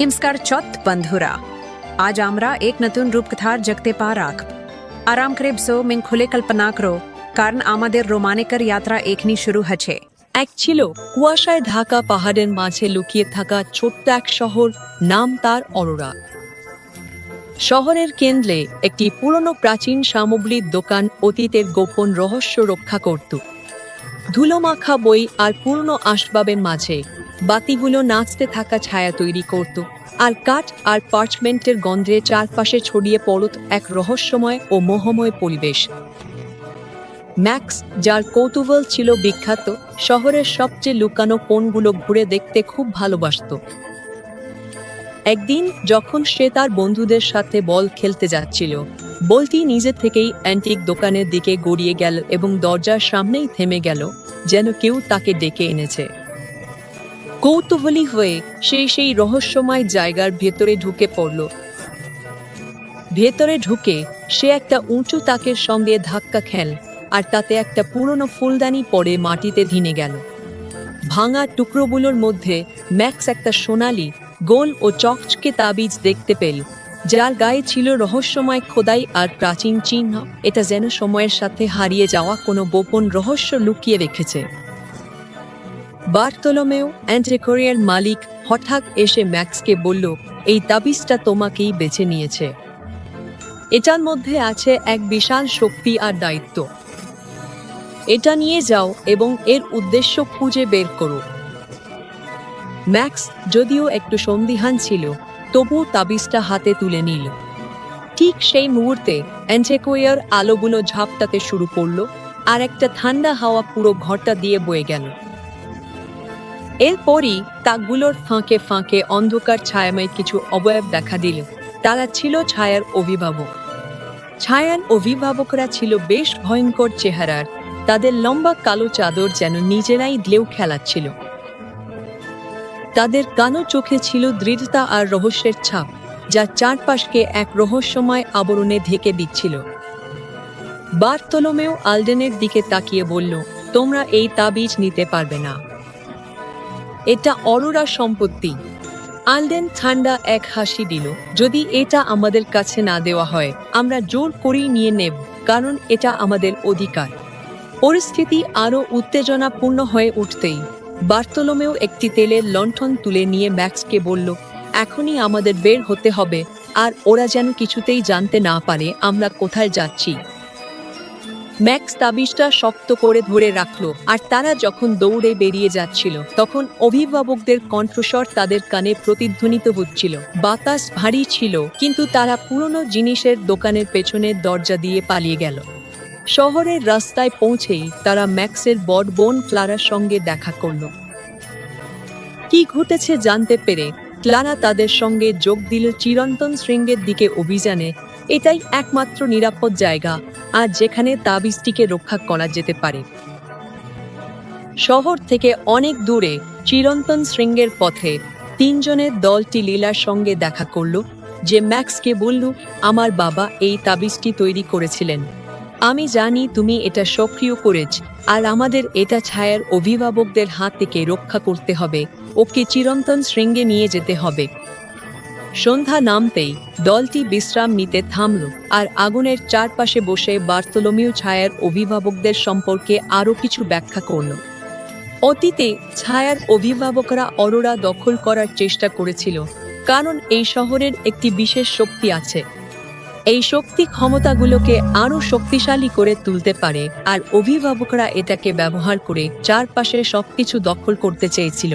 নমস্কার চত বন্ধুরা। আজ আমরা এক নতুন রূপকথার জগতে পা রাখ। আরাম করে বসো, মিন খুলে কল্পনা করো, কারণ আমাদের রোমানিকর যাত্রা এখনি শুরু হচ্ছে। এক ছিল কুয়াশায় ঢাকা পাহাড়ের মাঝে লুকিয়ে থাকা ছোট্ট এক শহর, নাম তার অরোরা। শহরের কেন্দ্রে একটি পুরনো প্রাচীন সামগ্রীর দোকান অতীতের গোপন রহস্য রক্ষা করত। ধুলোমাখা বই আর পুরনো আসবাবের মাঝে বাতিগুলো নাচতে থাকা ছায়া তৈরি করত, আর কাঠ আর পার্চমেন্টের গন্ধে চারপাশে ছড়িয়ে পড়ত এক রহস্যময় ও মোহময় পরিবেশ। ম্যাক্স, যার কৌতূহল ছিল বিখ্যাত, শহরের সবচেয়ে লুকানো কোণগুলো ঘুরে দেখতে খুব ভালোবাসত। একদিন যখন সে তার বন্ধুদের সাথে বল খেলতে যাচ্ছিল, বলটি নিজে থেকেই অ্যান্টিক দোকানের দিকে গড়িয়ে গেল এবং দরজার সামনেই থেমে গেল, যেন কেউ তাকে ডেকে এনেছে। কৌতূহলী হয়ে সে সেই রহস্যময় জায়গার ভেতরে ঢুকে পড়ল। ভেতরে ঢুকে সে একটা উঁচু তাকের সঙ্গে ধাক্কা খেল আর তাতে একটা পুরনো ফুলদানি পড়ে মাটিতে ধিনে গেল। ভাঙা টুকরোগুলোর মধ্যে ম্যাক্স একটা সোনালি, গোল ও চকচকে তাবিজ দেখতে পেল, যার গায়ে ছিল রহস্যময় খোদাই আর প্রাচীন চিহ্ন। এটা যেন সময়ের সাথে হারিয়ে যাওয়া কোনো গোপন রহস্য লুকিয়ে রেখেছে। বার্তোলোমেও অ্যান্টিকোরিয়ার মালিক হঠাৎ এসে ম্যাক্সকে বলল, এই তাবিজটা তোমাকেই বেছে নিয়েছে। এটার মধ্যে আছে এক বিশাল শক্তি আর দায়িত্ব। এটা নিয়ে যাও এবং এর উদ্দেশ্য খুঁজে বের করো। ম্যাক্স যদিও একটু সন্দিহান ছিল, তবুও তাবিজটা হাতে তুলে নিল। ঠিক সেই মুহূর্তে অ্যান্টেকোয়ার আলোগুলো ঝাপটাতে শুরু করল আর একটা ঠান্ডা হাওয়া পুরো ঘরটা দিয়ে বয়ে গেল। এরপরই তাকগুলোর ফাঁকে ফাঁকে অন্ধকার ছায়াময় কিছু অবয়ব দেখা দিল। তারা ছিল ছায়ার অভিভাবক। ছায়ার অভিভাবকরা ছিল বেশ ভয়ঙ্কর চেহারার। তাদের লম্বা কালো চাদর যেন নিজেরাই ঢেউ খেলাচ্ছিল। তাদের কানো চোখে ছিল দৃঢ়তা আর রহস্যের ছাপ, যা চারপাশকে এক রহস্যময় আবরণে ঢেকে দিচ্ছিল। বার্তলোমেও আলডেনের দিকে তাকিয়ে বলল, তোমরা এই তাবিজ নিতে পারবে না। এটা অরোরা সম্পত্তি। আলডেন ঠান্ডা এক হাসি দিল, যদি এটা আমাদের কাছে না দেওয়া হয়, আমরা জোর করেই নিয়ে নেব, কারণ এটা আমাদের অধিকার। পরিস্থিতি আরও উত্তেজনাপূর্ণ হয়ে উঠতেই বার্তলোমেও একটি তেলের লণ্ঠন তুলে নিয়ে ম্যাক্সকে বলল, এখনই আমাদের বের হতে হবে, আর ওরা যেন কিছুতেই জানতে না পারে আমরা কোথায় যাচ্ছি। ম্যাক্স তাবিজটা শক্ত করে ধরে রাখল, আর তারা যখন দৌড়ে বেরিয়ে যাচ্ছিল, তখন অভিভাবকদের কণ্ঠস্বর তাদের কানে প্রতিধ্বনিত হচ্ছিল। বাতাস ভারী ছিল, কিন্তু তারা পুরনো জিনিসের দোকানের পেছনের দরজা দিয়ে পালিয়ে গেল। শহরের রাস্তায় পৌঁছেই তারা ম্যাক্সের বড় বোন ক্লারার সঙ্গে দেখা করল। কি ঘটেছে জানতে পেরে ক্লারা তাদের সঙ্গে যোগ দিল চিরন্তন শৃঙ্গের দিকে অভিযানে এটাই একমাত্র নিরাপদ জায়গা, আর যেখানে তাবিজটিকে রক্ষা করা যেতে পারে। শহর থেকে অনেক দূরে চিরন্তন শৃঙ্গের পথে তিনজনের দলটি লীলার সঙ্গে দেখা করল, যে ম্যাক্সকে বলল, আমার বাবা এই তাবিজটি তৈরি করেছিলেন। আমি জানি তুমি এটা সক্রিয় করেছ, আর আমাদের এটা ছায়ার অভিভাবকদের হাত থেকে রক্ষা করতে হবে। ওকে চিরন্তন শৃঙ্গে নিয়ে যেতে হবে। সন্ধ্যা নামতেই দলটি বিশ্রাম নিতে থামল আর আগুনের চারপাশে বসে বার্তলোমিও ছায়ার অভিভাবকদের সম্পর্কে আরও কিছু ব্যাখ্যা করল। অতীতে ছায়ার অভিভাবকরা অরোরা দখল করার চেষ্টা করেছিল, কারণ এই শহরের একটি বিশেষ শক্তি আছে। এই শক্তি ক্ষমতাগুলোকে আরও শক্তিশালী করে তুলতে পারে আর অভিভাবকরা এটাকে ব্যবহার করে চারপাশে সবকিছু দখল করতে চেয়েছিল।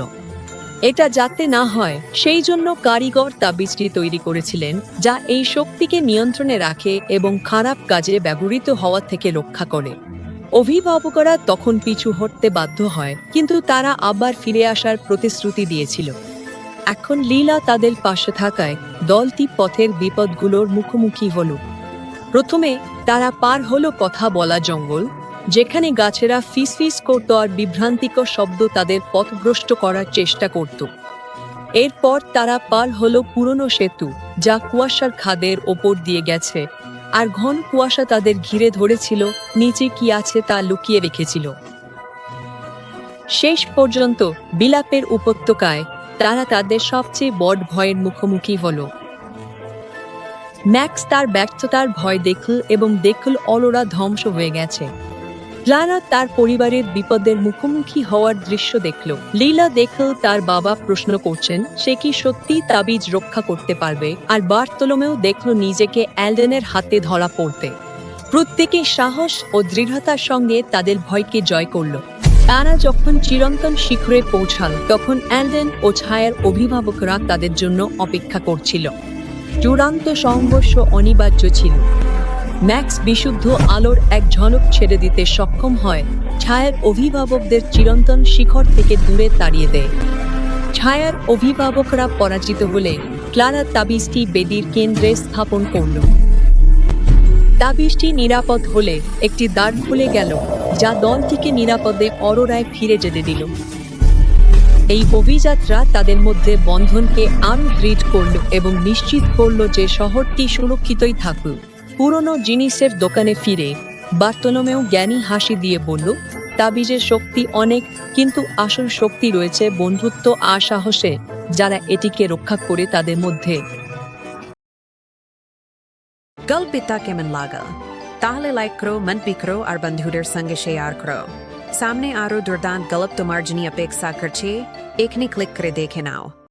এটা যাতে না হয়, সেই জন্য কারিগর তাবিজটি তৈরি করেছিলেন, যা এই শক্তিকে নিয়ন্ত্রণে রাখে এবং খারাপ কাজে ব্যবহৃত হওয়া থেকে রক্ষা করে। অভিভাবকরা তখন পিছু হটতে বাধ্য হয়, কিন্তু তারা আবার ফিরে আসার প্রতিশ্রুতি দিয়েছিল। এখন লীলা তাদের পাশে থাকায় দলটি পথের বিপদগুলোর মুখোমুখি হল। প্রথমে তারা পার হলো কথা বলা জঙ্গল যেখানে গাছেরা ফিসফিস করত আর বিভ্রান্তিকর শব্দ তাদের পথভ্রষ্ট করার চেষ্টা করত। এরপর তারা পার হলো পুরনো সেতু, যা কুয়াশার খাদের ওপর দিয়ে গেছে। আর ঘন কুয়াশা তাদের ঘিরে ধরেছিল, নিচে কি আছে তা লুকিয়ে রেখেছিল। শেষ পর্যন্ত বিলাপের উপত্যকায় তারা তাদের সবচেয়ে বড় ভয়ের মুখোমুখি হল। ম্যাক্স তার ব্যর্থতার ভয় দেখল এবং দেখল অলোরা ধ্বংস হয়ে গেছে। ক্লারা তার পরিবারের বিপদের মুখোমুখি হওয়ার দৃশ্য দেখল। লীলা দেখল তার বাবা প্রশ্ন করছেন, সে কি সত্যি তাবিজ রক্ষা করতে পারবে? আর বার্তলমেও দেখল নিজেকে অ্যালডেনের হাতে ধরা পড়তে। প্রত্যেকে সাহস ও দৃঢ়তার সঙ্গে তাদের ভয়কে জয় করল। তারা যখন চিরন্তন শিখরে পৌঁছাল, তখন অ্যালডেন ও ছায়ার অভিভাবকরা তাদের জন্য অপেক্ষা করছিল। চূড়ান্ত সংঘর্ষ অনিবার্য ছিল। ম্যাক্স বিশুদ্ধ আলোর এক ঝলক ছেড়ে দিতে সক্ষম হয়। ছায়ার অভিভাবকদের চিরন্তন শিখর থেকে দূরে তাড়িয়ে দেয়। ছায়ার অভিভাবকরা পরাজিত হলে ক্লারা তাবিজটি বেদির কেন্দ্রে স্থাপন করল। তাবিজটি নিরাপদ হলে একটি দ্বার খুলে গেল, যা দলটিকে নিরাপদে অরোরায় ফিরে যেতে দিল। এই অভিযাত্রা তাদের মধ্যে বন্ধনকে আরও দৃঢ় করল এবং নিশ্চিত করল যে শহরটি সুরক্ষিতই থাকুক। পুরনো জিনিসের দোকানে ফিরে বার্তলমেও জ্ঞানী হাসি দিয়ে বলল, তাবিজের শক্তি অনেক, কিন্তু আসল শক্তি রয়েছে বন্ধুত্ব আর সাহসে, যারা এটিকে রক্ষা করে তাদের মধ্যে। গল্পিতা কেমন লাগা? তাহলে লাইক করো মন পিকরো আর বন্ধুদের সঙ্গে শেয়ার করো। সামনে আরও দুর্দান্ত গল্প তোমার জন্য অপেক্ষা করছে। এখানে ক্লিক করে দেখে নাও।